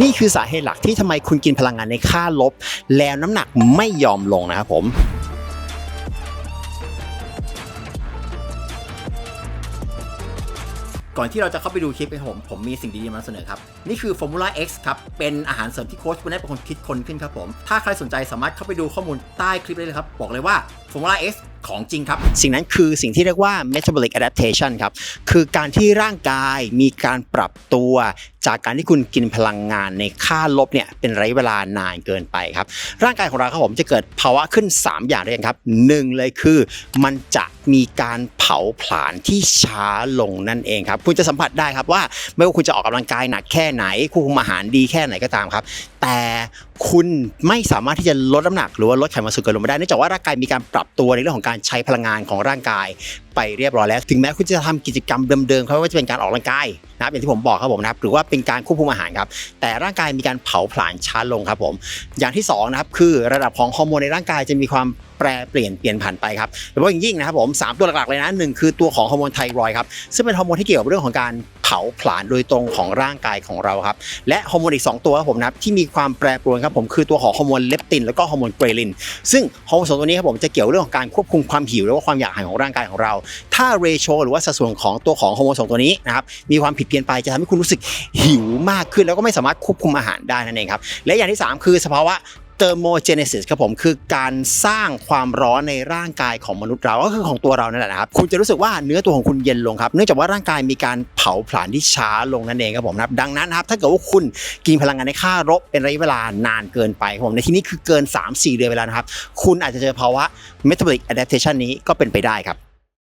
นี่คือสาเหตุหลักที่ทำไมคุณกินพลังงานในค่าลบ แล้วน้ำหนักไม่ยอมลงนะครับผมก่อนที่เราจะเข้าไปดูคลิปกันผม ผมมีสิ่งดีๆมาเสนอครับ นี่คือ Formula X ครับ เป็นอาหารเสริมที่โค้ชคุณได้เป็นคนคิดคนขึ้นครับผม ถ้าใครสนใจสามารถเข้าไปดูข้อมูลใต้คลิปได้เลยครับ บอกเลยว่า Formula X ของจริงครับ สิ่งนั้นคือสิ่งที่เรียกว่า metabolic adaptation ครับ คือการที่ร่างกายมีการปรับตัวจากการที่คุณกินพลังงานในค่าลบเนี่ยเป็นระยะเวลานานเกินไปครับ ร่างกายของเราครับผมจะเกิดภาวะขึ้น 3 อย่างด้วยกันครับหนึ่งเลยคือมันจะ มีการเผาผลาญที่ช้าลงนั่นเองครับ คุณจะสัมผัสได้ครับว่าไม่ว่าคุณจะออกกำลังกายหนักแค่ไหนควบคุมอาหารดีแค่ไหนก็ตามครับ แต่คุณไม่สามารถที่จะลดน้ำหนักหรือว่าลดไขมันส่วนเกินลงมาได้เนื่องจากว่าร่างกายมีการปรับตัวในเรื่องของการใช้พลังงานของร่างกายไปเรียบร้อยแล้ว ถึงแม้คุณจะทำกิจกรรมเดิมๆครับว่าจะเป็นการออกกำลังกาย นะครับอย่างที่ผมบอกครับผมนะครับหรือว่าเป็นการควบคุมอาหารครับแต่ร่างกายมีการเผาผลาญช้าลงครับผมอย่างที่สองนะครับคือระดับของฮอร์โมนในร่างกายจะมีความแปรเปลี่ยนเปลี่ยนผ่านไปครับโดยเฉพาะอย่างยิ่งนะครับผมสามตัวหลักๆเลยนะหนึ่งคือตัวของฮอร์โมนไทรอยครับซึ่งเป็นฮอร์โมนที่เกี่ยวกับเรื่องของการเผาผลาญโดยตรงของร่างกายของเราครับและฮอร์โมนอีก 2 ตัวครับผมนะครับที่มีความแปรปรวนครับผมคือตัวของฮอร์โมนเลปตินแล้วก็ฮอร์โมนเกรลิน ซึ่งฮอร์โมนสองตัวนี้ครับผมจะเกี่ยวเรื่องของการควบคุมความหิวหรือว่าความอยากอาหารของร่างกายของเรา ถ้าเรโชหรือว่าสัดส่วนของตัวของฮอร์โมนสองตัวนี้นะครับมีความผิดเพี้ยนไปจะทำให้คุณรู้สึกหิวมากขึ้น แล้วก็ไม่สามารถควบคุมอาหารได้นั่นเองครับและอย่างที่ 3 คือสภาวะเทอร์โมเจเนซิสครับผมคือการสร้างความร้อนในร่างกายของมนุษย์เราก็คือของตัวเรานั่นแหละครับคุณจะรู้สึกว่าเนื้อตัวของคุณเย็นลงครับเนื่องจากว่าร่างกายมีการเผาผลาญที่ช้าลงนั่นเองครับผมนะครับดังนั้นครับถ้าเกิดว่าคุณกินพลังงานในค่ารบเป็นระยะเวลานานเกินไปครับผมในที่นี้คือเกิน 3-4 เดือนเวลานะครับคุณอาจจะเจอภาวะ metabolic adaptation นี้ก็เป็นไปได้ครับ